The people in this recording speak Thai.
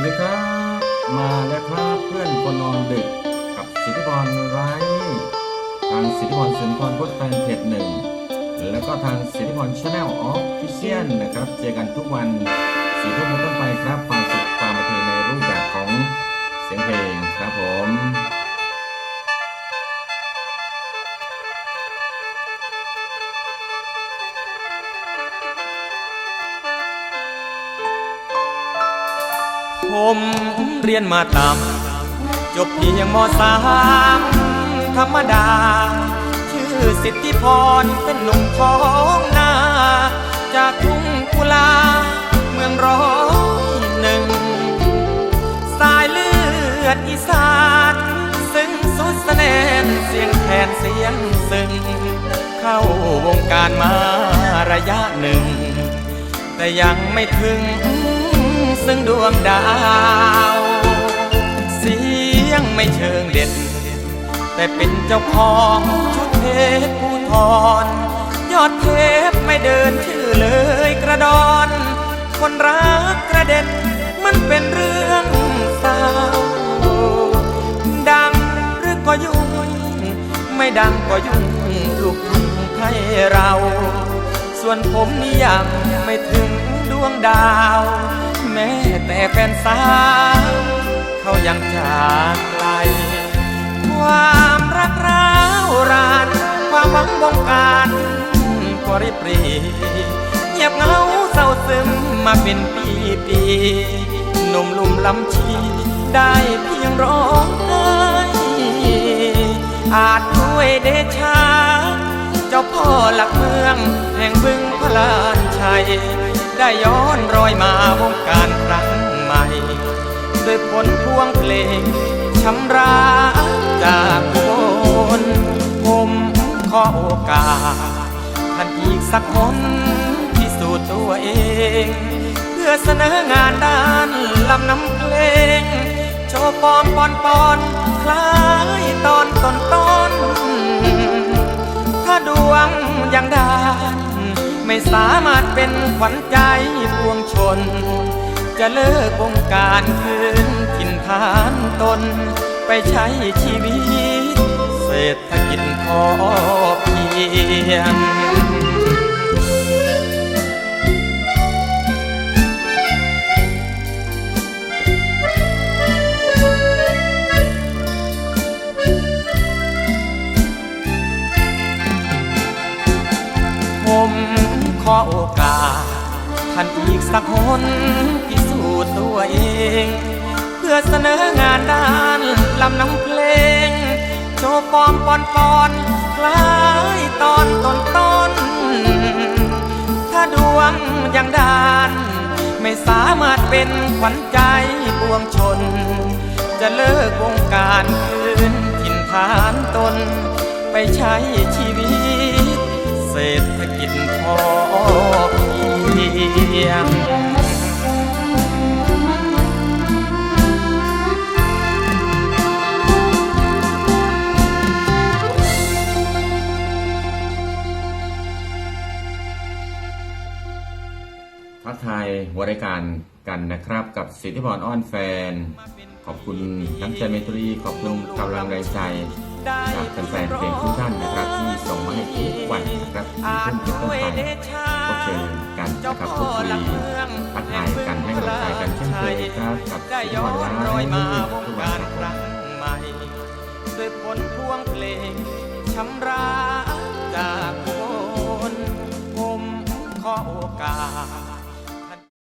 วัสดีครับ มาแล้วครับเพื่อนคนนอนดึกกับสิทธิพรไร้ทางสิทธิพรสุนทรพุทธแฟนเพจหนึ่งแล้วก็ทางสิทธิพรชาแนลออฟฟิเชียลนะครับ เจอกันทุกวันสี่ทุ่มต้นไปครับฝาก ผมเรียนมาตามจบเพียงมสามธรรมดา ชื่อสิทธิพรเป็นหนุ่มท้องนา จากทุ่งกุลา เมืองร้อยหนึ่ง สายเลือดอีสานซึ่งสุดแสนนเสียงแคนเสียงซึ่ง เข้าวงการมาระยะหนึ่ง แต่ยังไม่ถึง ซึ่งดวงดาว เสียงไม่เชิงเด็ด แต่เป็นเจ้าของชุดเพผู้ทอนยอดเทพไม่เดินชื่อเลยกระดอน คนรักกระเด็นมันเป็นเรื่องเศร้าดังหรือก็ยุ่ง ไม่ดังก็ยุ่งลูกทุ่งไทยเรา ส่วนผมนี่ยังไม่ถึงดวงดาวแม้ แต่แฟนสาวเขายังจากไกล ความรักร้าวราน ความหวังบงการก็ริบรีเงียบเงาเศร้าซึมมาเป็นปีปีหนุ่มลุ่มลำชีได้เพียงร้องไห้อาจด้วยเดชา เจ้าพ่อหลักเมือง แห่งบึงพลานชัย ได้ย้อนรอยมา ด้วยผลพวงเพลงช้ำราจากคนผมขอโอกาสท่านอีกสักคนพิสูจน์ตัวเอง เพื่อเสนองานด้านลำน้ำเพลง โชว์ปอมปอนปอนคล้ายตอนต้นต้น ถ้าดวงยังดาน ไม่สามารถเป็นขวัญใจปวงชน จะเลิกวงการคืนถิ่นฐานตน ไปใช้ชีวิต เศรษฐกิจพอเพียงผมขอโอกาสท่านอีกสักคน ตัวเอง เพื่อเสนองานด้านลำน้ำเพลง โชว์ฟอร์มปอนปอนคล้ายตอนต้นต้น ถ้าดวงยังดาน ไม่สามารถเป็นขวัญใจปวงชน จะเลิกวงการคืนถิ่นฐานตน ไปใช้ชีวิต เศรษฐกิจพอ ทักทายหัวรายการกันนะครับ กับสิทธิพรอ้อนแฟน ขอบคุณน้ำใจเมตรีขอบคุณกำลังแรงใจจากแฟนเพลงทุกท่านนะครับ ที่ส่งมาให้ทุกวันนะครับที่ทุ่มเป็นต้นไปพบเจอกันนะครับพูดคุยทักทายกันให้กำลังใจกันเช่นเคยครับกับสิทธิพอรนไลรอยฟ์มาทุวกงวันการครับครั้งใหม่ด้วยผลพวงเพลงช้ำรา